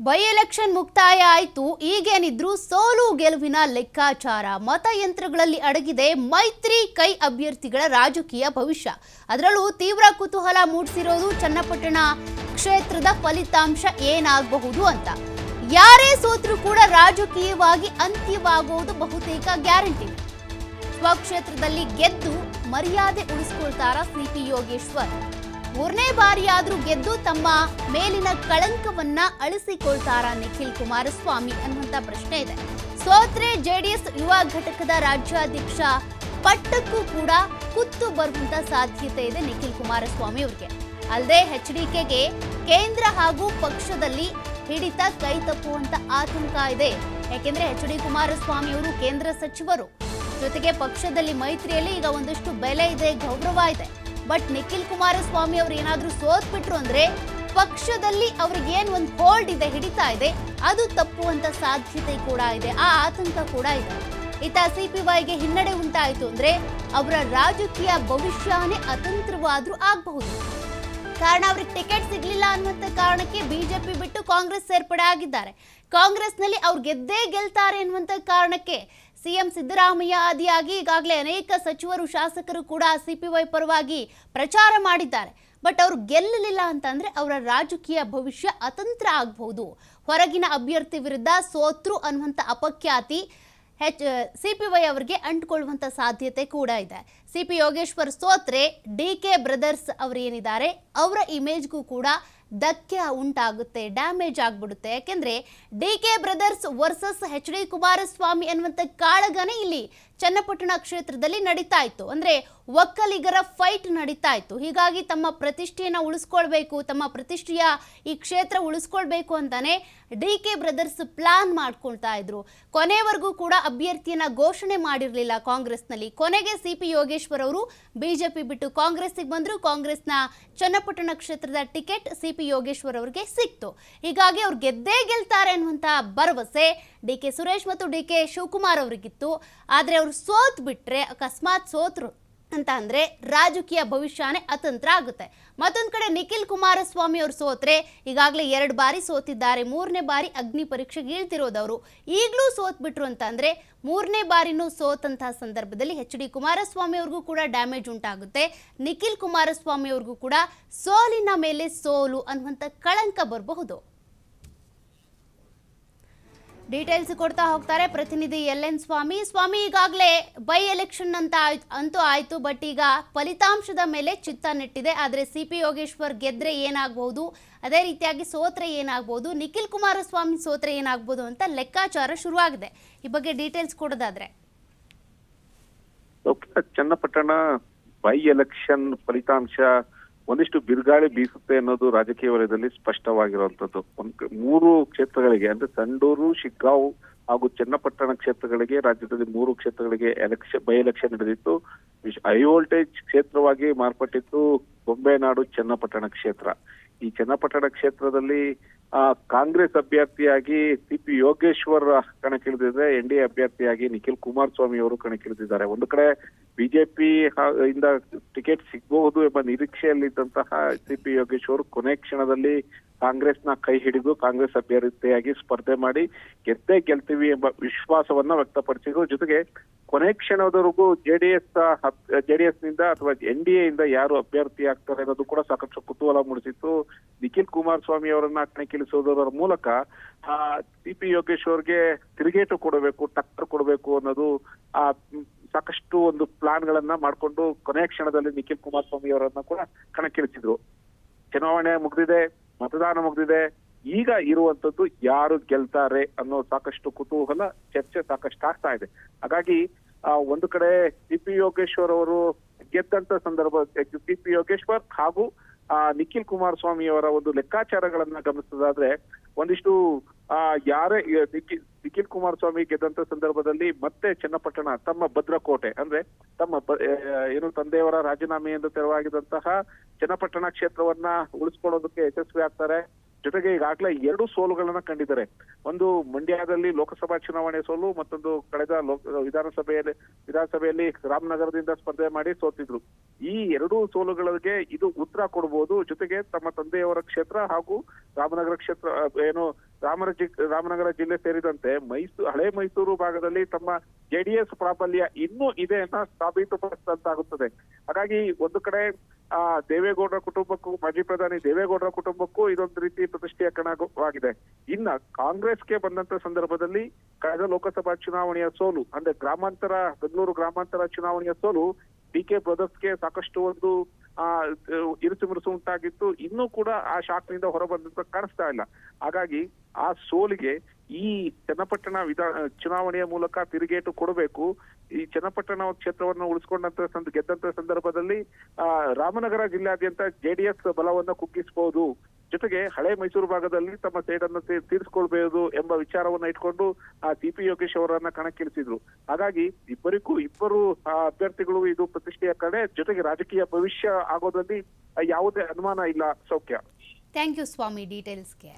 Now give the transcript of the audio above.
By election ಮುಕ್ತಾಯ ಆಯಿತು. ಈಗೇನಿದ್ರು ಸೋಲು ಗೆಲುವಿನ ಲೆಕ್ಕಾಚಾರ. ಮತಯಂತ್ರಗಳಲ್ಲಿ ಅಡಗಿದೆ ಮೈತ್ರಿ ಕೈ ಅಭ್ಯರ್ಥಿಗಳ ರಾಜಕೀಯ ಭವಿಷ್ಯ. ಅದರಲ್ಲೂ ತೀವ್ರ ಕುತೂಹಲ ಮೂಡಿಸಿರೋದು ಚನ್ನಪಟ್ಟಣ ಕ್ಷೇತ್ರದ ಫಲಿತಾಂಶ ಏನಾಗಬಹುದು ಅಂತ. ಯಾರೇ ಸೋತ್ರೂ ಕೂಡ ರಾಜಕೀಯವಾಗಿ ಅಂತ್ಯವಾಗುವುದು ಬಹುತೇಕ ಗ್ಯಾರಂಟಿ. ಸ್ವಕ್ಷೇತ್ರದಲ್ಲಿ ಗೆದ್ದು ಮರ್ಯಾದೆ ಉಳಿಸ್ಕೊಳ್ತಾರ ಸಿಪಿ ಯೋಗೇಶ್ವರ್. ಮೂರನೇ ಬಾರಿಯಾದರೂ ಗೆದ್ದು ತಮ್ಮ ಮೇಲಿನ ಕಳಂಕವನ್ನ ಅಳಿಸಿಕೊಳ್ತಾರ ನಿಖಿಲ್ ಕುಮಾರಸ್ವಾಮಿ ಅನ್ನುವಂತ ಪ್ರಶ್ನೆ ಇದೆ. ಸೋತ್ರೆ ಜೆಡಿಎಸ್ ಯುವ ಘಟಕದ ರಾಜ್ಯಾಧ್ಯಕ್ಷ ಪಟ್ಟಕ್ಕೂ ಕೂಡ ಕುತ್ತು ಬರುವಂತ ಸಾಧ್ಯತೆ ಇದೆ ನಿಖಿಲ್ ಕುಮಾರಸ್ವಾಮಿ ಅವರಿಗೆ. ಅಲ್ಲದೆ ಎಚ್ಡಿಕೆಗೆ ಕೇಂದ್ರ ಹಾಗೂ ಪಕ್ಷದಲ್ಲಿ ಹಿಡಿತ ಕೈ ತಪ್ಪುವಂತ ಆತಂಕ ಇದೆ. ಯಾಕೆಂದ್ರೆ ಎಚ್ ಡಿ ಕುಮಾರಸ್ವಾಮಿ ಅವರು ಕೇಂದ್ರ ಸಚಿವರು. ಜೊತೆಗೆ ಪಕ್ಷದಲ್ಲಿ ಮೈತ್ರಿಯಲ್ಲಿ ಈಗ ಒಂದಷ್ಟು ಬೆಲೆ ಇದೆ, ಗೌರವ ಇದೆ. ಬಟ್ ನಿಖಿಲ್ ಕುಮಾರಸ್ವಾಮಿ ಅವರು ಏನಾದರೂ ಸೋತ್ಬಿಟ್ರು ಅಂದ್ರೆ ಪಕ್ಷದಲ್ಲಿ ಅವ್ರಿಗೆ ಏನು ಒಂದು ಹೋಲ್ಡ್ ಇದೆ, ಹಿಡಿತಾ ಇದೆ, ಅದು ತಪ್ಪುವಂತ ಸಾಧ್ಯತೆ ಕೂಡ ಇದೆ, ಆ ಆತಂಕ ಕೂಡ ಇದೆ. ಇತ್ತ ಸಿಪಿವೈಗೆ ಹಿನ್ನಡೆ ಉಂಟಾಯಿತು ಅಂದ್ರೆ ಅವರ ರಾಜಕೀಯ ಭವಿಷ್ಯನೇ ಅತಂತ್ರವಾದ್ರೂ ಆಗಬಹುದು. ಕಾರಣ ಅವ್ರಿಗೆ ಟಿಕೆಟ್ ಸಿಗ್ಲಿಲ್ಲ ಅನ್ನುವಂಥ ಕಾರಣಕ್ಕೆ ಬಿಜೆಪಿ ಬಿಟ್ಟು ಕಾಂಗ್ರೆಸ್ ಸೇರ್ಪಡೆ ಆಗಿದ್ದಾರೆ ಕಾಂಗ್ರೆಸ್ನಲ್ಲಿ ಅವ್ರು ಗೆದ್ದೇ ಗೆಲ್ತಾರೆ ಅನ್ನುವಂಥ ಕಾರಣಕ್ಕೆ ಸಿಎಂ ಸಿದ್ದರಾಮಯ್ಯ ಆದಿಯಾಗಿ ಈಗಾಗಲೇ ಅನೇಕ ಸಚಿವರು, ಶಾಸಕರು ಕೂಡ ಸಿಪಿವೈ ಪರವಾಗಿ ಪ್ರಚಾರ ಮಾಡಿದ್ದಾರೆ. ಬಟ್ ಅವರು ಗೆಲ್ಲಲಿಲ್ಲ ಅಂತಂದ್ರೆ ಅವರ ರಾಜಕೀಯ ಭವಿಷ್ಯ ಅತಂತ್ರ ಆಗಬಹುದು. ಹೊರಗಿನ ಅಭ್ಯರ್ಥಿ ವಿರುದ್ಧ ಸೋತ್ರು ಅನ್ನುವಂಥ ಅಪಖ್ಯಾತಿ ಹೆಚ್, ಸಿಪಿವೈ ಅವರಿಗೆ ಅಂಟ್ಕೊಳ್ಳುವಂಥ ಸಾಧ್ಯತೆ ಕೂಡ ಇದೆ. ಸಿಪಿ ಯೋಗೇಶ್ವರ್ ಸೋತ್ರೆ ಡಿ ಕೆ ಬ್ರದರ್ಸ್ ಅವರು ಏನಿದ್ದಾರೆ, ಅವರ ಇಮೇಜ್ಗೂ ಕೂಡ ಧಕ್ಕೆ ಉಂಟಾಗುತ್ತೆ ಡ್ಯಾಮೇಜ್ ಆಗ್ಬಿಡುತ್ತೆ. ಯಾಕೆಂದ್ರೆ D K brothers versus H D Kumaraswamy ಅನ್ನುವಂಥ ಕಾಳಗನೇ ಇಲ್ಲಿ ಚನ್ನಪಟ್ಟಣ ಕ್ಷೇತ್ರದಲ್ಲಿ ನಡೀತಾ ಇತ್ತು. ಅಂದ್ರೆ ಒಕ್ಕಲಿಗರ ಫೈಟ್ ನಡೀತಾ ಇತ್ತು. ಹೀಗಾಗಿ ತಮ್ಮ ಪ್ರತಿಷ್ಠೆಯನ್ನ ಉಳಿಸ್ಕೊಳ್ಬೇಕು, ತಮ್ಮ ಪ್ರತಿಷ್ಠೆಯ ಈ ಕ್ಷೇತ್ರ ಉಳಿಸ್ಕೊಳ್ಬೇಕು ಅಂತಾನೆ ಡಿ ಕೆ ಬ್ರದರ್ಸ್ ಪ್ಲಾನ್ ಮಾಡ್ಕೊಳ್ತಾ ಇದ್ರು. ಕೊನೆವರೆಗೂ ಕೂಡ ಅಭ್ಯರ್ಥಿಯನ್ನ ಘೋಷಣೆ ಮಾಡಿರಲಿಲ್ಲ ಕಾಂಗ್ರೆಸ್ನಲ್ಲಿ. ಕೊನೆಗೆ ಸಿ ಪಿ ಯೋಗೇಶ್ವರ್ ಅವರು ಬಿಜೆಪಿ ಬಿಟ್ಟು ಕಾಂಗ್ರೆಸ್ಸಿಗೆ ಬಂದ್ರು. ಕಾಂಗ್ರೆಸ್ನ ಚನ್ನಪಟ್ಟಣ ಕ್ಷೇತ್ರದ ಟಿಕೆಟ್ ಸಿ ಯೋಗೇಶ್ವರ್ ಅವರಿಗೆ ಸಿಕ್ತು. ಹೀಗಾಗಿ ಅವ್ರು ಗೆದ್ದೇ ಗೆಲ್ತಾರೆ ಅನ್ನುವಂಥ ಭರವಸೆ ಡಿ ಕೆ ಸುರೇಶ್ ಮತ್ತು ಡಿ ಕೆ ಶಿವಕುಮಾರ್ ಅವರಿಗಿತ್ತು. ಆದರೆ ಅವರು ಸೋತ್ ಬಿಟ್ರೆ ಅಕಸ್ಮಾತ್ ಸೋತ್ರು ಅಂತ ಅಂದ್ರೆ ರಾಜಕೀಯ ಭವಿಷ್ಯನೇ ಅತಂತ್ರ ಆಗುತ್ತೆ. ಮತ್ತೊಂದ್ ಕಡೆ ನಿಖಿಲ್ ಕುಮಾರಸ್ವಾಮಿ ಅವರು ಸೋತ್ರೆ, ಈಗಾಗಲೇ ಎರಡು ಬಾರಿ ಸೋತಿದ್ದಾರೆ. ಮೂರನೇ ಬಾರಿ ಅಗ್ನಿ ಪರೀಕ್ಷೆಗೆ ಇಳ್ತಿರೋದವರು. ಈಗಲೂ ಸೋತ್ ಬಿಟ್ರು ಅಂತ ಅಂದ್ರೆ ಮೂರನೇ ಬಾರಿನೂ ಸೋತಂತಹ ಸಂದರ್ಭದಲ್ಲಿ ಎಚ್ ಡಿ ಕುಮಾರಸ್ವಾಮಿ ಅವ್ರಿಗೂ ಕೂಡ ಡ್ಯಾಮೇಜ್ ಉಂಟಾಗುತ್ತೆ. ನಿಖಿಲ್ ಕುಮಾರಸ್ವಾಮಿ ಅವ್ರಿಗೂ ಕೂಡ ಸೋಲಿನ ಮೇಲೆ ಸೋಲು ಅನ್ನುವಂಥ ಕಳಂಕ ಬರಬಹುದು. ಡೀಟೇಲ್ಸ್ ಕೊಡ್ತಾ ಹೋಗ್ತಾರೆ ಪ್ರತಿನಿಧಿ ಎಲ್ ಎನ್ ಸ್ವಾಮಿ. ಸ್ವಾಮಿ, ಈಗಾಗಲೇ ಬೈ ಎಲೆಕ್ಷನ್ ಅಂತ ಅಂತೂ ಆಯ್ತು ಬಟ್ ಈಗ ಫಲಿತಾಂಶದ ಮೇಲೆ ಚಿತ್ತ ನೆಟ್ಟಿದೆ. ಆದರೆ ಸಿ ಪಿ ಯೋಗೇಶ್ವರ್ ಗೆದ್ರೆ ಏನಾಗಬಹುದು ಅದೇ ರೀತಿಯಾಗಿ ಸೋತ್ರೆ ಏನಾಗಬಹುದು ನಿಖಿಲ್ ಕುಮಾರಸ್ವಾಮಿ ಸೋತ್ರೆ ಏನಾಗಬಹುದು ಅಂತ ಲೆಕ್ಕಾಚಾರ ಶುರುವಾಗಿದೆ. ಈ ಬಗ್ಗೆ ಡೀಟೇಲ್ಸ್ ಕೊಡೋದಾದ್ರೆ. ಚನ್ನಪಟ್ಟಣ ಬೈ ಎಲೆಕ್ಷನ್ ಫಲಿತಾಂಶ ಒಂದಿಷ್ಟು ಬಿರುಗಾಳಿ ಬೀಸುತ್ತೆ ಅನ್ನೋದು ರಾಜಕೀಯ ವಲಯದಲ್ಲಿ ಸ್ಪಷ್ಟವಾಗಿರುವಂತದ್ದು. ಒಂದ್ ಮೂರು ಕ್ಷೇತ್ರಗಳಿಗೆ, ಅಂದ್ರೆ ಸಂಡೂರು, ಶಿಗ್ಗಾಂವ್ ಹಾಗೂ ಚನ್ನಪಟ್ಟಣ ಕ್ಷೇತ್ರಗಳಿಗೆ, ರಾಜ್ಯದಲ್ಲಿ ಮೂರು ಕ್ಷೇತ್ರಗಳಿಗೆ ಎಲೆಕ್ಷನ್ ಬೈ ಎಲೆಕ್ಷನ್ ನಡೆದಿತ್ತು. ಹೈ ವೋಲ್ಟೇಜ್ ಕ್ಷೇತ್ರವಾಗಿ ಮಾರ್ಪಟ್ಟಿತ್ತು ಬೊಂಬೆನಾಡು ಚನ್ನಪಟ್ಟಣ ಕ್ಷೇತ್ರ. ಈ ಚನ್ನಪಟ್ಟಣ ಕ್ಷೇತ್ರದಲ್ಲಿ ಆ, ಕಾಂಗ್ರೆಸ್ ಅಭ್ಯರ್ಥಿಯಾಗಿ ಸಿ ಪಿ ಯೋಗೇಶ್ವರ್ ಕಣಕ್ಕಿಳಿದಿದ್ರೆ ಎನ್ ಡಿ ಎ ಅಭ್ಯರ್ಥಿಯಾಗಿ ನಿಖಿಲ್ ಕುಮಾರಸ್ವಾಮಿ ಅವರು ಕಣಕ್ಕಿಳಿದಿದ್ದಾರೆ. ಒಂದು ಕಡೆ ಬಿಜೆಪಿ ಇಂದ ಟಿಕೆಟ್ ಸಿಗಬಹುದು ಎಂಬ ನಿರೀಕ್ಷೆಯಲ್ಲಿದ್ದಂತಹ ಸಿ ಪಿ ಯೋಗೇಶ್ವರ್ ಕೊನೆ ಕ್ಷಣದಲ್ಲಿ ಕಾಂಗ್ರೆಸ್ನ ಕೈ ಹಿಡಿದು ಕಾಂಗ್ರೆಸ್ ಅಭ್ಯರ್ಥಿಯಾಗಿ ಸ್ಪರ್ಧೆ ಮಾಡಿ ಗೆದ್ದೇ ಗೆಲ್ತೀವಿ ಎಂಬ ವಿಶ್ವಾಸವನ್ನ ವ್ಯಕ್ತಪಡಿಸಿದ್ರು. ಜೊತೆಗೆ ಕೊನೆ ಕ್ಷಣದವರೆಗೂ ಜೆಡಿಎಸ್ ಜೆಡಿಎಸ್ನಿಂದ ಅಥವಾ ಎನ್ ಡಿ ಎ ಇಂದ ಯಾರು ಅಭ್ಯರ್ಥಿ ಆಗ್ತಾರೆ ಅನ್ನೋದು ಕೂಡ ಸಾಕಷ್ಟು ಕುತೂಹಲ ಮೂಡಿಸಿತ್ತು. ನಿಖಿಲ್ ಕುಮಾರಸ್ವಾಮಿ ಅವರನ್ನ ಕಣಕ್ಕಿಳಿಸೋದರ ಮೂಲಕ ಆ ಸಿ ಪಿ ಯೋಗೇಶ್ವರ್ಗೆ ತಿರುಗೇಟು ಕೊಡಬೇಕು ಟಕ್ಕರ್ ಕೊಡಬೇಕು ಅನ್ನೋದು ಆ ಸಾಕಷ್ಟು ಒಂದು ಪ್ಲಾನ್ ಗಳನ್ನ ಮಾಡ್ಕೊಂಡು ಕೊನೆಯ ಕ್ಷಣದಲ್ಲಿ ನಿಖಿಲ್ ಕುಮಾರಸ್ವಾಮಿ ಅವರನ್ನ ಕೂಡ ಕಣಕ್ಕಿಳಿಸಿದ್ರು ಚುನಾವಣೆ ಮುಗ್ದಿದೆ ಮತದಾನ ಮುಗ್ದಿದೆ ಈಗ ಇರುವಂತದ್ದು ಯಾರು ಗೆಲ್ತಾರೆ ಅನ್ನೋ ಸಾಕಷ್ಟು ಕುತೂಹಲ ಚರ್ಚೆ ಸಾಕಷ್ಟು ಆಗ್ತಾ ಇದೆ. ಹಾಗಾಗಿ ಆ, ಒಂದು ಕಡೆ ಸಿ ಪಿ ಯೋಗೇಶ್ವರ್ ಅವರು ಗೆದ್ದಂತ ಸಂದರ್ಭ ಪಿ ಯೋಗೇಶ್ವರ್ ಹಾಗೂ ನಿಖಿಲ್ ಕುಮಾರಸ್ವಾಮಿ ಅವರ ಒಂದು ಲೆಕ್ಕಾಚಾರಗಳನ್ನ ಗಮನಿಸೋದಾದ್ರೆ ಒಂದಿಷ್ಟು, ಆ, ಯಾರೇ ನಿಖಿಲ್ ಕುಮಾರಸ್ವಾಮಿ ಗೆದ್ದಂತ ಸಂದರ್ಭದಲ್ಲಿ ಮತ್ತೆ ಚನ್ನಪಟ್ಟಣ, ತಮ್ಮ ಭದ್ರಕೋಟೆ, ಅಂದ್ರೆ ತಮ್ಮ ಏನು ತಂದೆಯವರ ರಾಜೀನಾಮೆಯಿಂದ ತೆರವಾಗಿದ್ದಂತಹ ಚನ್ನಪಟ್ಟಣ ಕ್ಷೇತ್ರವನ್ನ ಉಳಿಸ್ಕೊಳ್ಳೋದಕ್ಕೆ ಯಶಸ್ವಿ ಆಗ್ತಾರೆ. ಜೊತೆಗೆ ಈಗಾಗಲೇ ಎರಡು ಸೋಲುಗಳನ್ನ ಕಂಡಿದ್ದಾರೆ. ಒಂದು ಮಂಡ್ಯದಲ್ಲಿ ಲೋಕಸಭಾ ಚುನಾವಣೆ ಸೋಲು, ಮತ್ತೊಂದು ಕಳೆದ ಲೋಕ, ವಿಧಾನಸಭೆಯಲ್ಲಿ ವಿಧಾನಸಭೆಯಲ್ಲಿ ರಾಮನಗರದಿಂದ ಸ್ಪರ್ಧೆ ಮಾಡಿ ಸೋತಿದ್ರು. ಈ ಎರಡು ಸೋಲುಗಳಿಗೆ ಇದು ಉತ್ತರ ಕೊಡಬಹುದು ಜೊತೆಗೆ ತಮ್ಮ ತಂದೆಯವರ ಕ್ಷೇತ್ರ ಹಾಗೂ ರಾಮನಗರ ಕ್ಷೇತ್ರ ಏನು ರಾಮರ ರಾಮನಗರ ಜಿಲ್ಲೆ ಸೇರಿದಂತೆ ಮೈಸೂರು, ಹಳೆ ಮೈಸೂರು ಭಾಗದಲ್ಲಿ ತಮ್ಮ ಜೆಡಿಎಸ್ ಪ್ರಾಬಲ್ಯ ಇನ್ನೂ ಇದೆ ಅಂತ ಸಾಬೀತುಪಡಿಸಿದಂತಾಗುತ್ತದೆ. ಹಾಗಾಗಿ ಒಂದು ಕಡೆ, ಆ, ದೇವೇಗೌಡರ ಕುಟುಂಬಕ್ಕೂ, ಮಾಜಿ ಪ್ರಧಾನಿ ದೇವೇಗೌಡರ ಕುಟುಂಬಕ್ಕೂ ಇದೊಂದು ರೀತಿ ಪ್ರತಿಷ್ಠೆಯ ಕಣವಾಗಿದೆ ಇನ್ನ ಕಾಂಗ್ರೆಸ್ಗೆ ಬಂದಂತ ಸಂದರ್ಭದಲ್ಲಿ ಕಳೆದ ಲೋಕಸಭಾ ಚುನಾವಣೆಯ ಸೋಲು, ಅಂದ್ರೆ ಗ್ರಾಮಾಂತರ, ಬೆಂಗಳೂರು ಗ್ರಾಮಾಂತರ ಚುನಾವಣೆಯ ಸೋಲು ಡಿ ಕೆ ಬ್ರದರ್ಸ್ಗೆ ಸಾಕಷ್ಟು ಒಂದು ಇರುಸು ಮುರುಸು ಉಂಟಾಗಿತ್ತು. ಇನ್ನೂ ಕೂಡ ಆ ಶಾಕ್ನಿಂದ ಹೊರಬಂದಂತ ಕಾಣಿಸ್ತಾ ಇಲ್ಲ. ಹಾಗಾಗಿ ಆ ಸೋಲಿಗೆ ಈ ಚನ್ನಪಟ್ಟಣ ವಿಧಾನ, ಚುನಾವಣೆಯ ಮೂಲಕ ತಿರುಗೇಟು ಕೊಡಬೇಕು. ಈ ಚನ್ನಪಟ್ಟಣ ಕ್ಷೇತ್ರವನ್ನು ಉಳಿಸ್ಕೊಂಡಂತ ಸಂದ, ಗೆದ್ದಂತ ಸಂದರ್ಭದಲ್ಲಿ ರಾಮನಗರ ಜಿಲ್ಲಾದ್ಯಂತ ಜೆಡಿಎಸ್ ಬಲವನ್ನ ಕುಗ್ಗಿಸಬಹುದು ಜೊತೆಗೆ ಹಳೆ ಮೈಸೂರು ಭಾಗದಲ್ಲಿ ತಮ್ಮ ಸೇಡನ್ನು ತೀರಿಸಿಕೊಳ್ಬಹುದು ಎಂಬ ವಿಚಾರವನ್ನ ಇಟ್ಕೊಂಡು ಆ ಸಿ ಪಿ ಯೋಗೇಶ್ ಅವರನ್ನ ಕಣಕ್ಕಿಳಿಸಿದ್ರು. ಹಾಗಾಗಿ ಇಬ್ಬರಿಗೂ ಇಬ್ಬರು ಅಭ್ಯರ್ಥಿಗಳು ಇದು ಪ್ರತಿಷ್ಠೆಯ ಕಡೆ ಜೊತೆಗೆ ರಾಜಕೀಯ ಭವಿಷ್ಯ ಆಗೋದ್ರಲ್ಲಿ ಯಾವುದೇ ಅನುಮಾನ ಇಲ್ಲ ಸೌಖ್ಯ. Thank you Swami ಡೀಟೇಲ್ಸ್ಗೆ